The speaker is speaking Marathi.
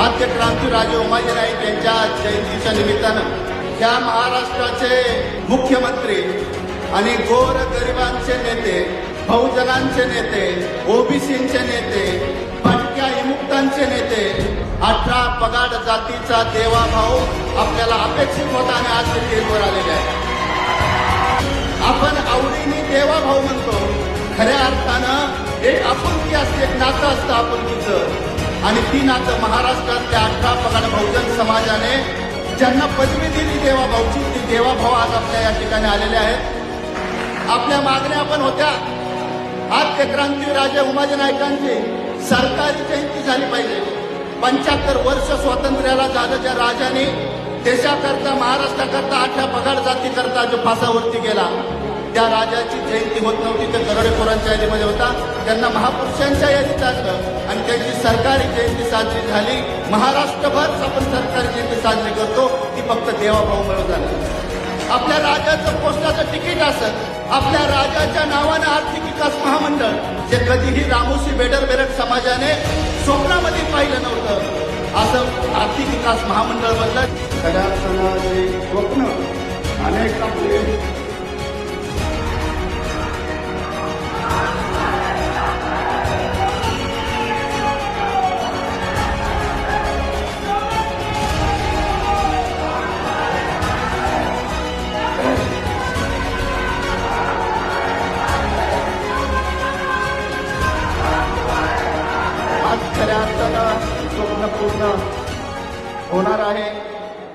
क्रांतीराजे उमाजी नाईक यांच्या जयंतीच्या निमित्तानं त्या महाराष्ट्राचे मुख्यमंत्री आणि गोर गरिबांचे नेते बहुजनांचे नेते ओबीसीचे नेते भटक्या विमुक्तांचे नेते अठरा पगाड जातीचा देवाभाऊ आपल्याला अपेक्षित होता आणि आज ते आलेले आहे आणि ती नातं महाराष्ट्रातल्या अठरा पगाड बहुजन समाजाने ज्यांना पदवी दिली देवाभाऊची ती देवाभाऊ आज आपल्या या ठिकाणी आलेले आहेत. आपल्या मागण्या पण होत्या. आज ते क्रांतीराजे उमाजी नायकांची सरकारी जयंती झाली पाहिजे. पंच्याहत्तर वर्ष स्वातंत्र्याला झालं ज्या राजाने देशाकरता महाराष्ट्राकरता आठ्या पगार जातीकरता जो फासावरती गेला. त्या राजाची जयंती होत नव्हती तर दरोडेखोरांच्या यादीमध्ये होता. त्यांना महापुरुषांच्या यादीत आणलं आणि त्यांची सरकारी जयंती साजरी झाली. महाराष्ट्रभर आपण सरकारी जयंती साजरी करतो. ती फक्त देवाभाऊमुळे झाली आपल्या राजाचं पोस्टाचं तिकीट असत आपल्या राजाच्या नावानं आर्थिक विकास महामंडळ जे कधीही रामोशी बेडर बेरक समाजाने स्वप्नामध्ये पाहिलं नव्हतं. असं आर्थिक विकास महामंडळ बनलं. सगळ्या समाजाचे स्वप्न अनेक आपले आज खऱ्या स्वप्न पूर्ण होणार आहे.